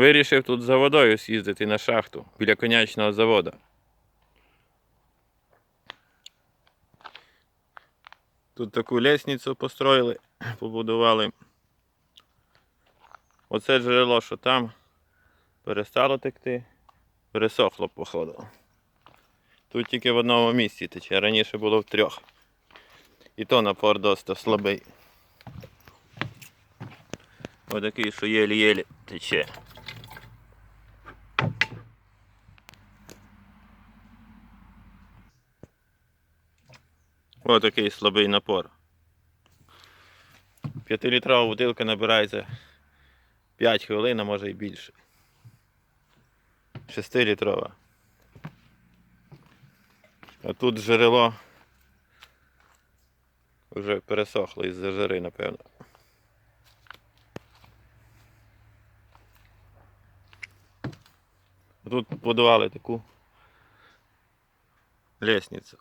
Вирішив тут за водою з'їздити на шахту біля конячного заводу. Тут таку лестницю построїли, побудували. Оце джерело, що там, перестало текти, пересохло, походу. Тут тільки в одному місці тече, раніше було в трьох. І то напор досить слабий. Отакий, що єлі-єлі тече. Отакий слабий напор. П'ятилітрова бутилка набирається 5 хвилин, а може і більше. Шестилітрова. А тут джерело вже пересохло із-за жари, напевно. Тут будували таку лестницю.